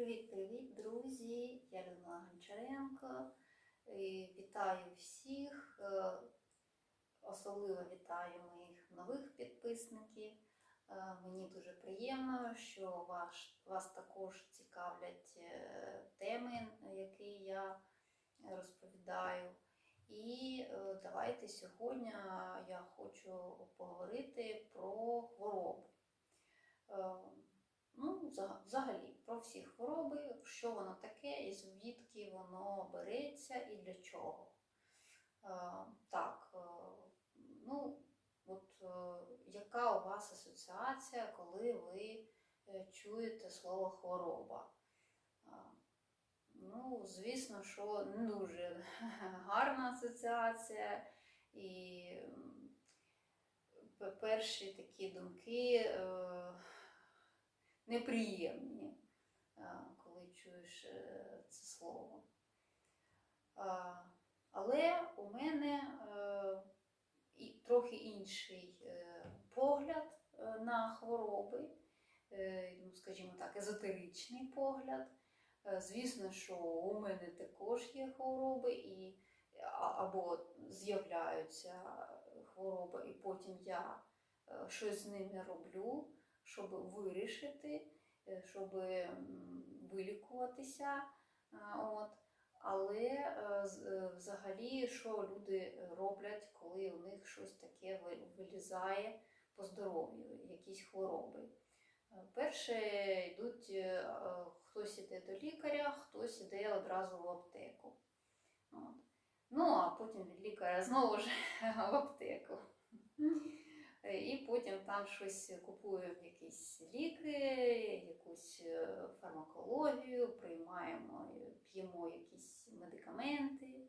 Привіт-привіт, друзі! Я Людмила Гончаренко. І Вітаю всіх. Е, Особливо вітаю моїх нових підписників. Е, Мені дуже приємно, що ваш, вас також цікавлять е, теми, які я розповідаю. І е, давайте сьогодні я хочу поговорити про хвороби. Ну, взагалі, про всі хвороби, що воно таке, і звідки воно береться і для чого. Е, Так, е, ну, от е, яка у вас асоціація, коли ви чуєте слово хвороба? Ну, звісно, що не дуже гарна асоціація. І перші такі думки. Неприємні, коли чуєш е, це слово. Але у мене е, трохи інший е, погляд на хвороби, ну, скажімо так, езотеричний погляд. Звісно, що у мене також є хвороби, і, або з'являються хвороби, і потім я щось з ними роблю щоб вирішити, е, щоб вилікуватися. От. Але е, е, взагалі, що люди роблять, коли у них щось таке вилізає по здоров'ю, якісь хвороби. Е, Перше йдуть, е, е, хтось іде до лікаря, хтось іде одразу в аптеку. От. Ну, а потім від лікаря знову ж в аптеку. І потім там щось купуємо якісь ліки, якусь е, фармакологію, приймаємо, е, п'ємо якісь медикаменти.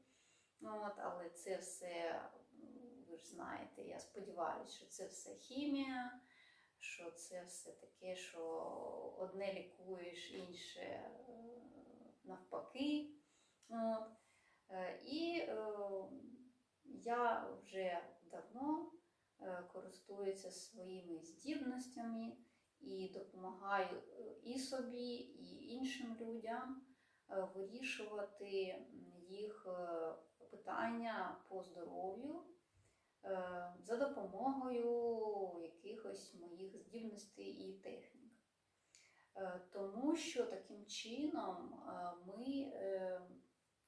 От, але це все, ну, ви ж знаєте, я сподіваюся, що це все хімія, що це все таке, що одне лікуєш, інше е, навпаки. От. Е, І е, я вже давно е, користуюся своїми здібностями і допомагаю е, і собі, і іншим людям е, вирішувати їх питання по здоров'ю за допомогою якихось моїх здібностей і технік. Тому що таким чином ми,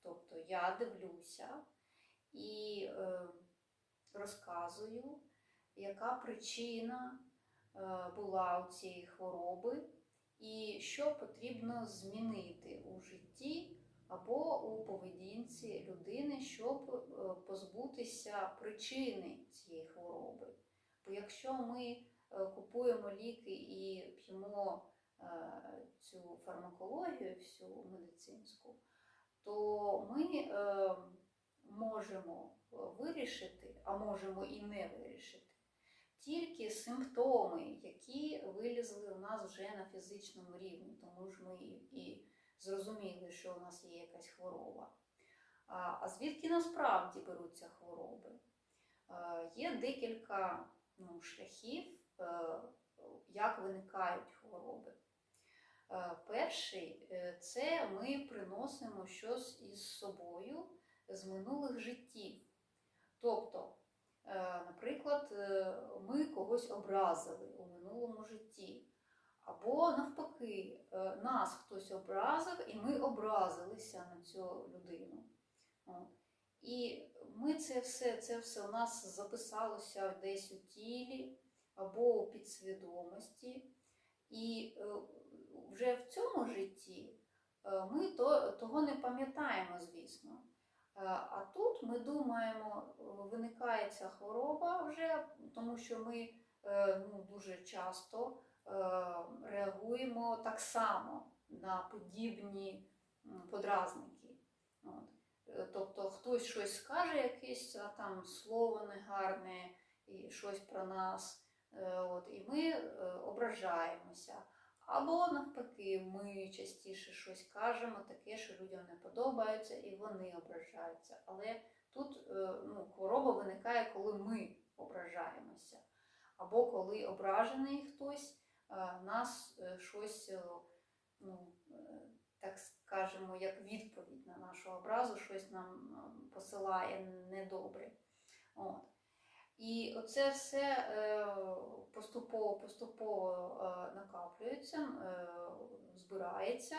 тобто я дивлюся і розказую, яка причина е, була у цієї хвороби, і що потрібно змінити у житті або у поведінці людини, щоб е, позбутися причини цієї хвороби. Бо якщо ми е, купуємо ліки і п'ємо цю фармакологію, всю медицинську, то ми можемо вирішити, а можемо і не вирішити, тільки симптоми, які вилізли у нас вже на фізичному рівні, тому ж ми і, зрозуміли, що у нас є якась хвороба. А, звідки насправді беруться хвороби? Є декілька ну, шляхів, е, як виникають хвороби. Е, Перший е, це ми приносимо щось із собою з минулих життів. Тобто, наприклад, е, ми когось образили у минулому житті. Або навпаки, е, нас хтось образив, і ми образилися на цю людину. І ми це все, це все у нас записалося десь у тілі або у підсвідомості. І е, вже в цьому житті е, ми того не пам'ятаємо, звісно. Е, А тут ми думаємо, е, виникає ця хвороба вже, тому що ми е, ну, дуже часто реагуємо так само на подібні подразники. От. Тобто хтось щось скаже, якесь там слово негарне і щось про нас, от, і ми ображаємося. Або навпаки, ми частіше щось кажемо, таке, що людям не подобається, і вони ображаються. Але тут е, ну, хвороба виникає, коли ми ображаємося. Або коли ображений хтось е, нас е, щось ну, так скажемо, як відповідь на нашу образу, щось нам посилає недобре. От. І оце все е, поступово-поступово е, накаплюється, е, збирається,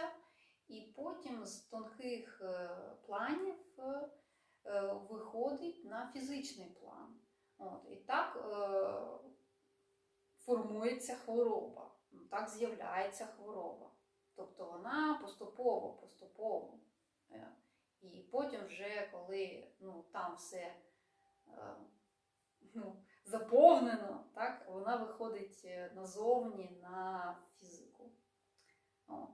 і потім з тонких е, планів е, е, виходить на фізичний план. От. І так е, формується хвороба, так з'являється хвороба. Тобто вона поступово, поступово. Е, І потім вже коли ну, там все е, ну, заповнено, так, вона виходить е, назовні на фізику. От.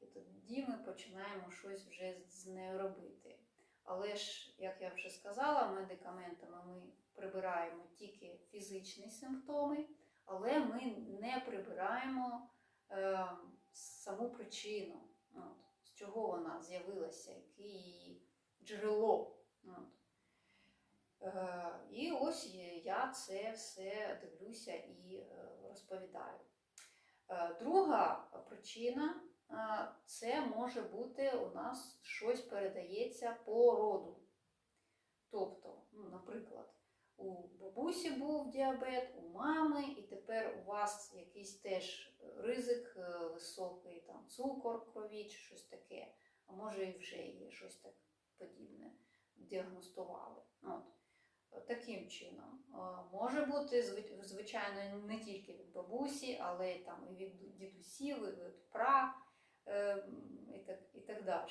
І тоді ми починаємо щось вже з нею робити. Але ж, як я вже сказала, медикаментами ми прибираємо тільки фізичні симптоми, але ми не прибираємо е, саму причину, от, з чого вона з'явилася, яке її джерело. От. Е, і ось я це все дивлюся і е, розповідаю. Е, друга причина це може бути у нас щось передається по роду. Тобто, ну, наприклад, у бабусі був діабет, у мами, і тепер у вас якийсь теж ризик високий, там цукор крові чи щось таке, а може і вже є щось так подібне, діагностували. От. Таким чином. Е, Може бути, звичайно, не тільки від бабусі, але й там від дідусів, і від пра е, і так, і так далі.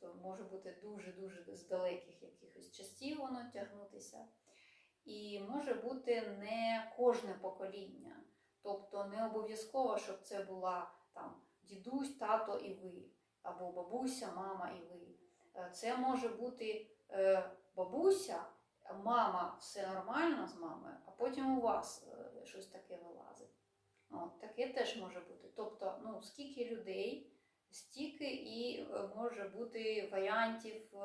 Тобто може бути дуже-дуже з далеких якихось часів воно тягнутися. І може бути не кожне покоління. Тобто не обов'язково, щоб це була там дідусь, тато і ви, або бабуся, мама і ви. Е, Це може бути бабуся, мама все нормально з мамою, а потім у вас е, щось таке вилазить. Таке теж може бути. Тобто, ну, скільки людей, стільки і е, може бути варіантів е,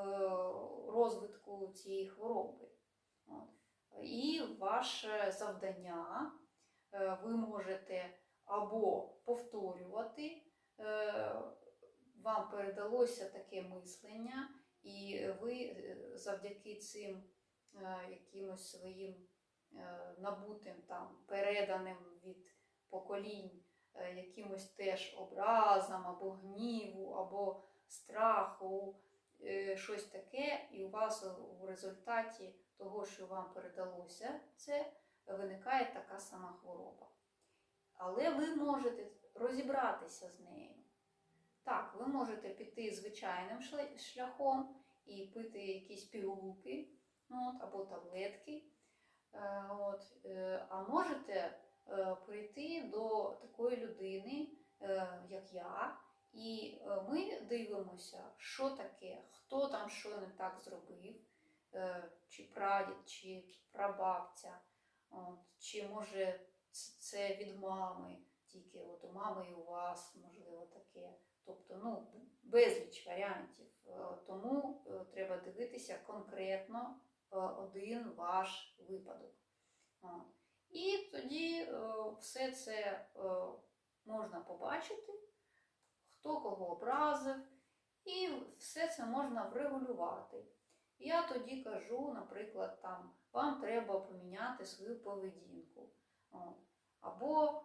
розвитку цієї хвороби. От. І ваше завдання ви можете або повторювати, вам передалося таке мислення, і ви завдяки цим якимось своїм е, набутим там переданим від поколінь е, якимось теж образам або гніву, або страху, е, щось таке, і у вас у результаті того, що вам передалося, це виникає така сама хвороба. Але ви можете розібратися з нею. Так, ви можете піти звичайним шляхом і пити якісь пігулки от, або таблетки. Е, От, е, а можете е, прийти до такої людини, як я, і ми дивимося, що таке, хто там що не так зробив, чи прадід, чи прабабця, от, чи може це від мами, тільки от у мами і у вас, можливо, таке. Тобто, ну, безліч варіантів. Тому треба дивитися конкретно один ваш випадок. І тоді е, все це е, можна побачити, хто кого образив, і все це можна врегулювати. Я тоді кажу, наприклад, там, вам треба поміняти свою поведінку. Або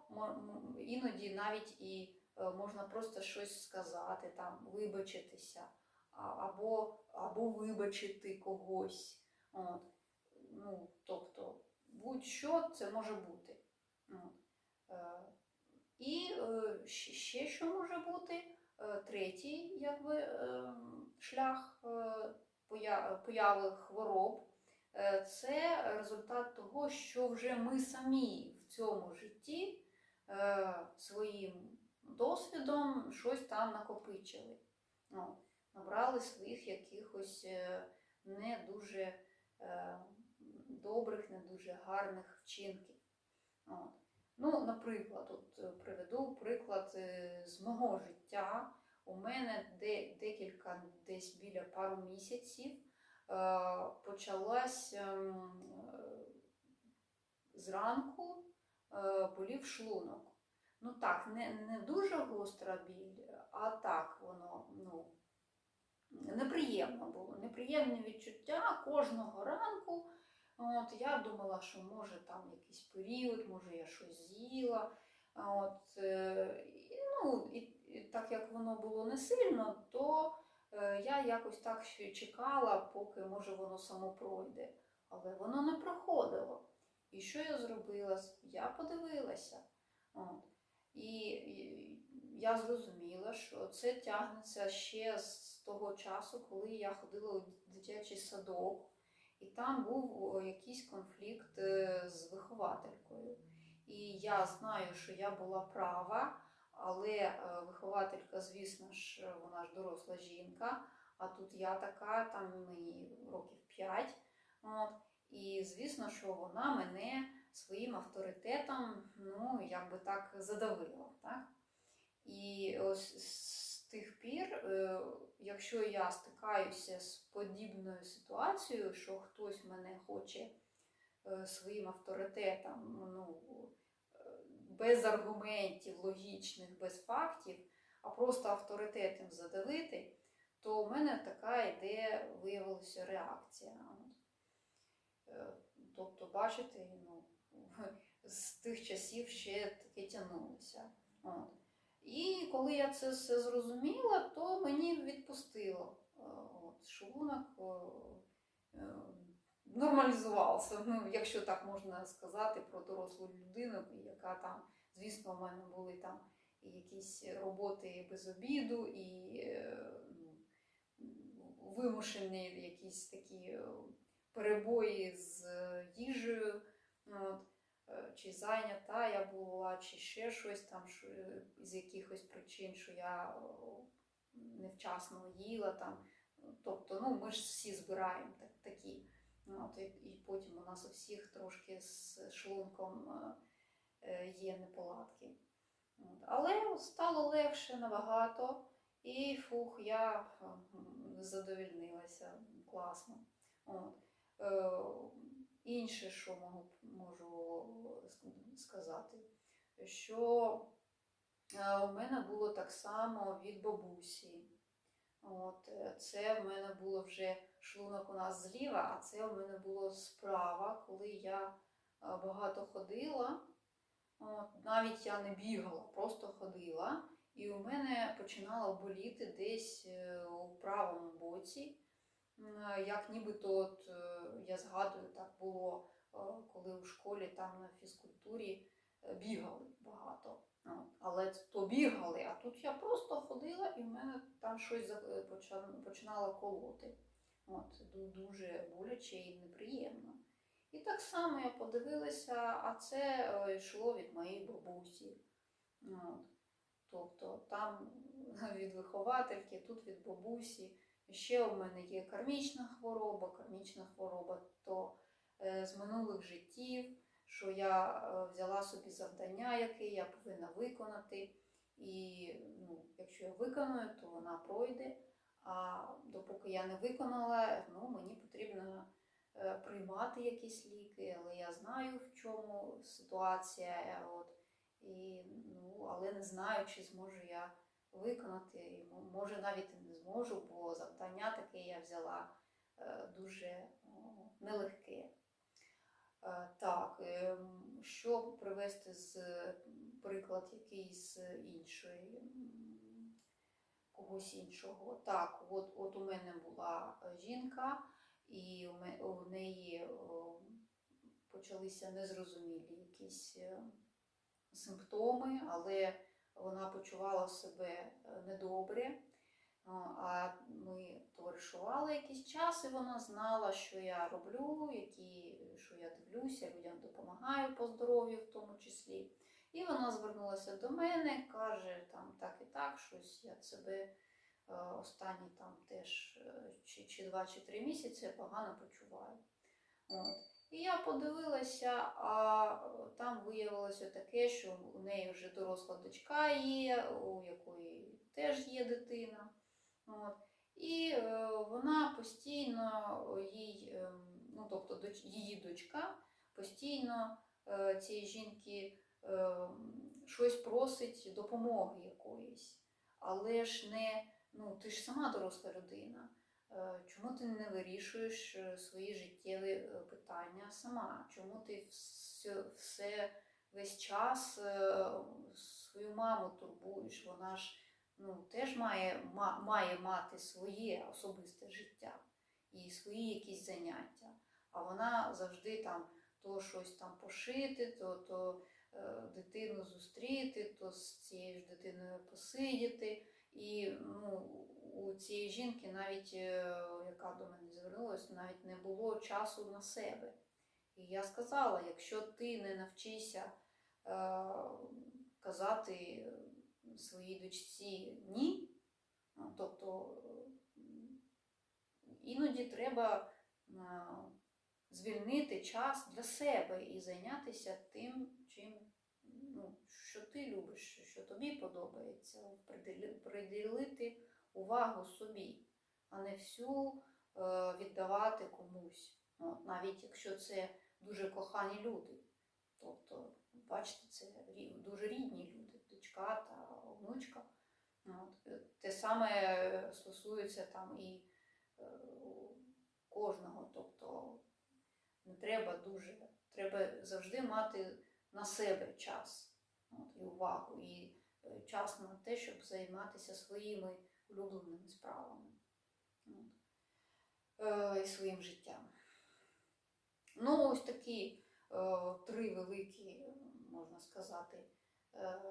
іноді навіть і е, можна просто щось сказати, там, вибачитися, або, або вибачити когось. От. Ну, тобто, будь-що це може бути. От. Е, І е, ще що може бути? Е, Третій якби, е, шлях е, поя- появи хвороб е, це результат того, що вже ми самі в цьому житті е, своїм досвідом щось там накопичили. Набрали своїх якихось е, не дуже е, добрих, не дуже гарних вчинків. От. Ну, наприклад, от е, приведу приклад е, з мого життя. У мене декілька, десь біля пару місяців е, почалась ем, е, зранку е, болів шлунок. ну так, не, не дуже гостра біль, а так воно, ну, неприємно було. Неприємне відчуття кожного ранку. От, я думала, що може там якийсь період, може я щось з'їла. От, е, і, ну, і, і так як воно було не сильно, то е, я якось так чекала, поки може воно само пройде. Але воно не проходило. І що я зробила? Я подивилася. От. І, і я зрозуміла, що це тягнеться ще з того часу, коли я ходила у дитячий садок, і там був якийсь конфлікт е, з вихователькою. І я знаю, що я була права, але е, вихователька, звісно ж, вона ж доросла жінка, а тут я така, там мені років 5. От, і звісно, що вона мене своїм авторитетом, ну, як би так задавила. Так? І ось з тих пір, е, якщо я стикаюся з подібною ситуацією, що хтось мене хоче е, своїм авторитетом, ну, е, без аргументів логічних, без фактів, а просто авторитетом задавити, то в мене така йде, виявилася реакція. Е, Тобто, бачите, ну, з тих часів ще таке тягнулося. От. І коли я це все зрозуміла, то мені відпустило. Е, От, шлунок е, е, нормалізувався, ну, якщо так можна сказати про дорослу людину, яка там, звісно, в мене були там якісь роботи без обіду, і ну, вимушені якісь такі перебої з їжею. От чи зайнята я була, чи ще щось там, що, е, з якихось причин, що я невчасно їла там. Тобто, ну, ми ж всі збираємо так, такі. От, і, потім у нас у всіх трошки з шлунком е, е, є неполадки. Але стало легше набагато, і фух, я е, задовільнилася класно. От. Е, інше, що можу, можу сказати, що е, у мене було так само від бабусі. От, е, це в мене було вже шлунок у нас зліва, а це у мене було справа, коли я е, багато ходила. От, навіть я не бігала, просто ходила. І у мене починало боліти десь е, у правому боці. Е, Як нібито от, е, я згадую, так було, е, коли у школі там на фізкультурі бігали багато. Але то бігали, а тут я просто ходила і в мене там щось починало колоти. От, дуже боляче і неприємно. І так само я подивилася, а це йшло від моєї бабусі. От. Тобто там від виховательки, тут від бабусі. Ще у мене є кармічна хвороба, кармічна хвороба то е, з минулих життів, що я е, взяла собі завдання, яке я повинна виконати. І ну, якщо я виконую, то вона пройде. А допоки я не виконала, ну, мені потрібно е, приймати якісь ліки, але я знаю, в чому ситуація. От, і, ну, але не знаю, чи зможу я виконати. І, Може, навіть не зможу, бо завдання таке я взяла е, дуже нелегке. Е, Так, ем, що привести з приклад якийсь іншої, когось іншого. Так, от, от у мене була жінка, і у неї почалися незрозумілі якісь е, симптоми, але вона почувала себе е, недобре. А, А ми товаришували якийсь час, і вона знала, що я роблю, які, що я дивлюся, людям допомагаю по здоров'ю в тому числі. І вона звернулася до мене, каже, там так і так, щось я себе е, останні там теж е, чи, чи два, чи три місяці погано почуваю. От. І я подивилася, а там виявилося таке, що у неї вже доросла дочка є, у якої теж є дитина. От. І е, вона постійно їй, е, ну тобто доч, її дочка постійно е, цієї жінки е, щось просить допомоги якоїсь, але ж не, ну ти ж сама доросла людина. Е, Чому ти не вирішуєш е, свої життєві е, питання сама? Чому ти все, весь час свою маму турбуєш? Вона ж ну, теж має, має мати своє особисте життя і свої якісь заняття. А вона завжди там то щось там пошити, то, то дитину зустріти, то з цією ж дитиною посидіти. І ну, у цієї жінки, навіть е, яка до мене звернулася, навіть не було часу на себе. І я сказала: якщо ти не навчишся е, казати е, своїй дочці ні, ну, тобто е, іноді треба е, звільнити час для себе і зайнятися тим, чим ну, що ти любиш, що тобі подобається, приділити увагу собі, а не всю е, віддавати комусь. От, навіть якщо це дуже кохані люди. Тобто, бачите, це дуже рідні люди, дочка та внучка. От, е, те саме стосується там і е, кожного. Тобто не треба дуже, треба завжди мати на себе час от, і увагу, і е, час на те, щоб займатися своїми улюбленими справами от, е, і своїм життям. Ну, ось такі е, три великі, можна сказати, е,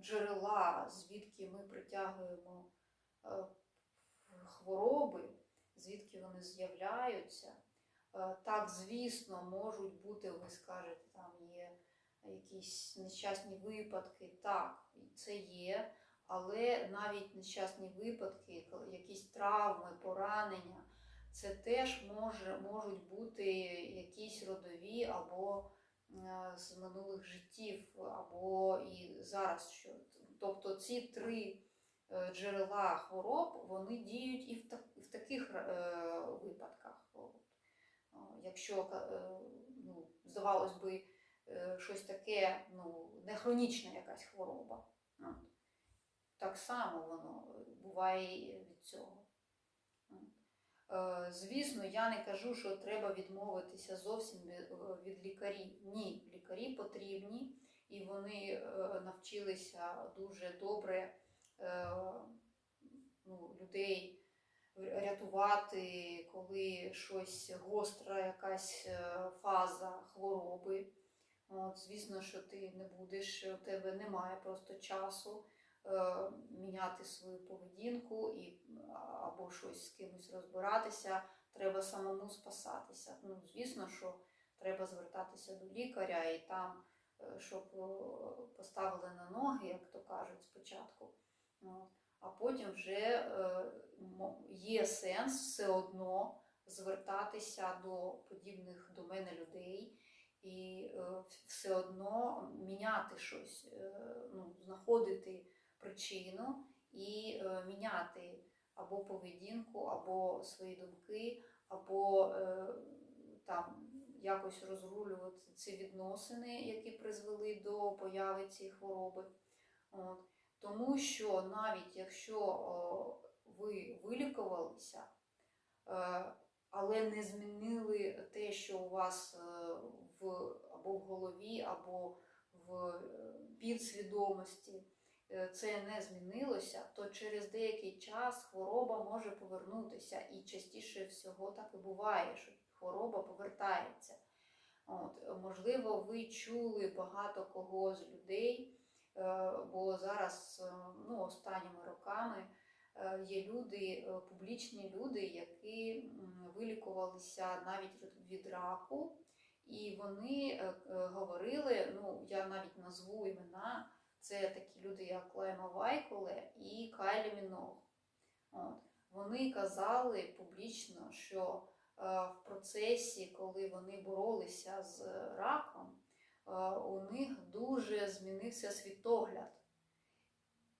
джерела, звідки ми притягуємо хвороби, звідки вони з'являються. Так, звісно, можуть бути, ви скажете, там є якісь нещасні випадки. Так, це є, але навіть нещасні випадки, якісь травми, поранення, це теж може, можуть бути якісь родові або е, з минулих життів, або і зараз що. Тобто ці три е, джерела хвороб вони діють і в, так, в таких е, випадках. Якщо ну, здавалось би, щось таке, ну, не хронічна якась хвороба. Так само воно буває від цього. Е, Звісно, я не кажу, що треба відмовитися зовсім від- лікарів. Ні, лікарі потрібні, і вони е, навчилися дуже добре е, ну, людей рятувати, коли щось гостра, якась е, фаза хвороби. От, звісно, що ти не будеш, у тебе немає просто часу е, міняти свою поведінку і, або щось з кимось розбиратися, треба самому спасатися. Ну, звісно, що треба звертатися до лікаря і там, е, щоб е, поставили на ноги, як то кажуть, спочатку. От. А потім вже е, є сенс все одно звертатися до подібних до мене людей і е, все одно міняти щось, е, ну, знаходити причину і е, міняти або поведінку, або свої думки, або там якось розрулювати ці відносини, які призвели до появи цієї хвороби. От. Тому що навіть якщо ви вилікувалися, але не змінили те, що у вас е, в, або в голові, або в е, підсвідомості, е, це не змінилося, то через деякий час хвороба може повернутися. І частіше всього так і буває, що хвороба повертається. От, можливо, ви чули багато кого з людей. Бо зараз ну, останніми роками є люди, е, публічні люди, які вилікувалися навіть від- раку, і вони е, е, говорили, ну я навіть назву імена, це такі люди, як Лайма Вайколе і Кайлі Міног. От. Вони казали публічно, що е, в процесі, коли вони боролися з раком, е, у них дуже змінився світогляд.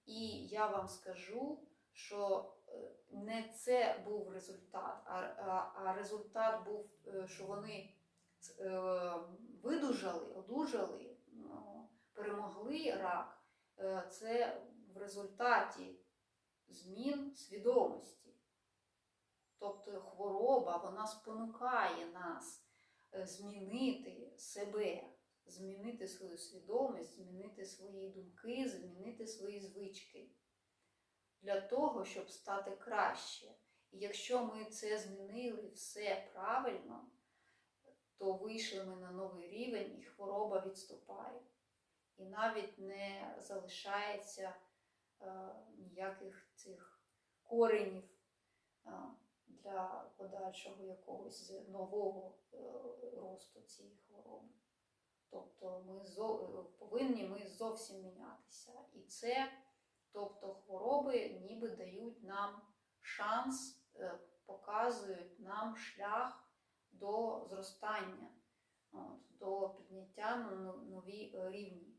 І я вам скажу, що е, не це був результат, а, результат був, е, що вони е, видужали, одужали, ну, перемогли рак, це в результаті змін свідомості. Тобто хвороба вона спонукає нас змінити себе, змінити свою свідомість, змінити свої думки, змінити свої звички для того, щоб стати краще. І якщо ми це змінили все правильно, то вийшли ми на новий рівень і хвороба відступає. І навіть не залишається е, ніяких цих коренів е, для подальшого якогось нового е, росту цієї хвороби. Тобто ми зо- повинні ми зовсім мінятися. І це, тобто хвороби ніби дають нам шанс, е, показують нам шлях до зростання, до підняття на нові рівні.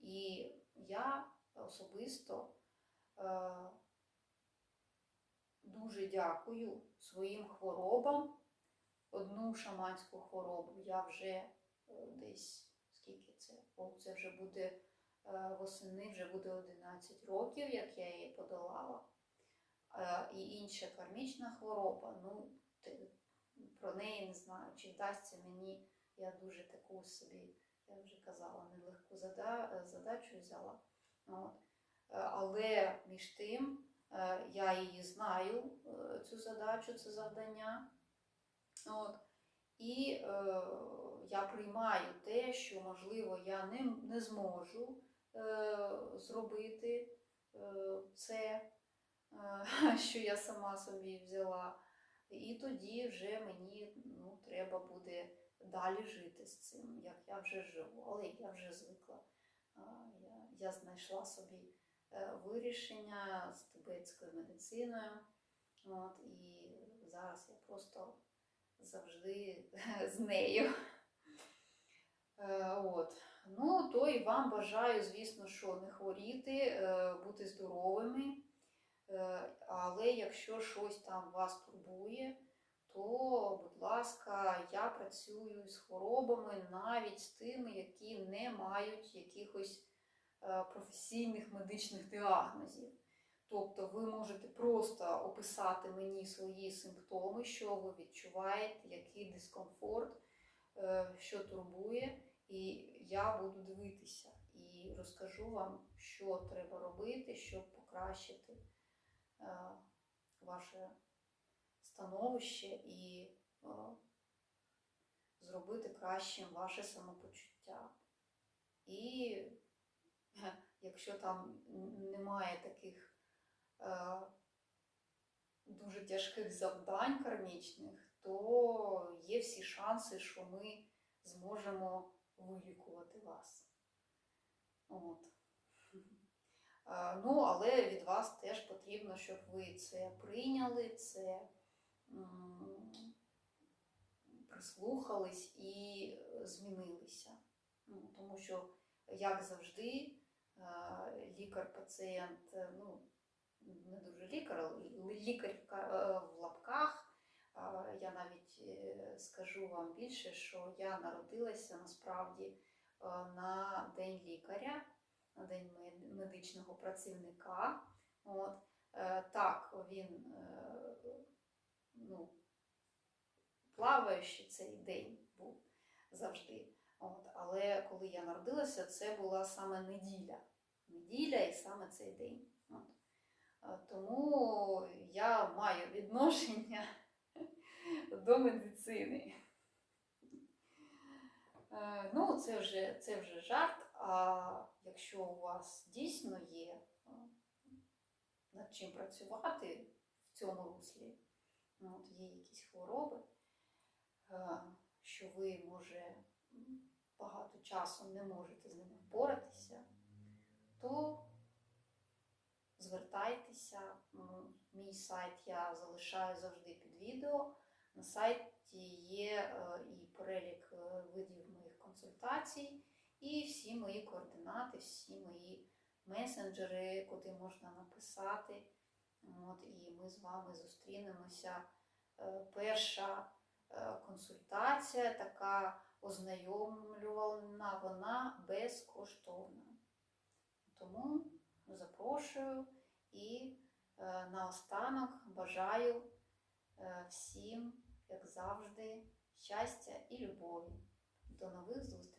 І я особисто е, дуже дякую своїм хворобам. Одну шаманську хворобу я вже е, десь скільки це? О, це вже буде восени, вже буде 11 років, як я її подолала. Е, І інша кармічна хвороба, ну, про неї не знаю, чи вдасться мені. Я дуже таку собі, я вже казала, нелегку задачу взяла. От. Е, Але між тим е, я її знаю, е, цю задачу, це завдання. От. І е, я приймаю те, що, можливо, я не, не зможу е, зробити е, це, е, що я сама собі взяла. І тоді вже мені ну, треба буде далі жити з цим, як я вже живу. Але я вже звикла. Я, знайшла собі е, вирішення з тибетською медициною. От, і зараз я просто завжди з нею. Е, От. Ну, то і вам бажаю, звісно, що не хворіти, е, бути здоровими. Е, Але якщо щось там вас турбує, то, будь ласка, я працюю з хворобами навіть з тими, які не мають якихось е, професійних медичних діагнозів. Тобто ви можете просто описати мені свої симптоми, що ви відчуваєте, який дискомфорт, що турбує, і я буду дивитися і розкажу вам, що треба робити, щоб покращити е, ваше становище і е, зробити кращим ваше самопочуття. І е, якщо там немає таких дуже тяжких завдань кармічних, то є всі шанси, що ми зможемо вилікувати вас. От. Е, Ну, але від вас теж потрібно, щоб ви це прийняли, це прислухались і змінилися. Ну, тому що, як завжди, е, лікар-пацієнт, е, ну, не дуже лікар, лікар в лапках. Я навіть е, скажу вам більше, що я народилася насправді е, на День лікаря, на День медичного працівника. От. Е, Так, він ну, плаваючий цей день був завжди. От. Але коли я народилася, це була саме неділя. Неділя і саме цей день. От. Тому я маю відношення до медицини. Е, Ну, це вже, це вже жарт. А якщо у вас дійсно є е, над чим працювати в цьому руслі, ну, от є якісь хвороби, е, що ви, може, багато часу не можете з ними впоратися, то звертайтеся. Мій сайт я залишаю завжди під відео. На сайті є е, і перелік е, видів моїх консультацій, і всі мої координати, всі мої месенджери, куди можна написати. От, і ми з вами зустрінемося. Е, Перша консультація така ознайомлювана вона безкоштовно. Тому запрошую і наостанок бажаю всім, як завжди, щастя і любові. До нових зустрічей!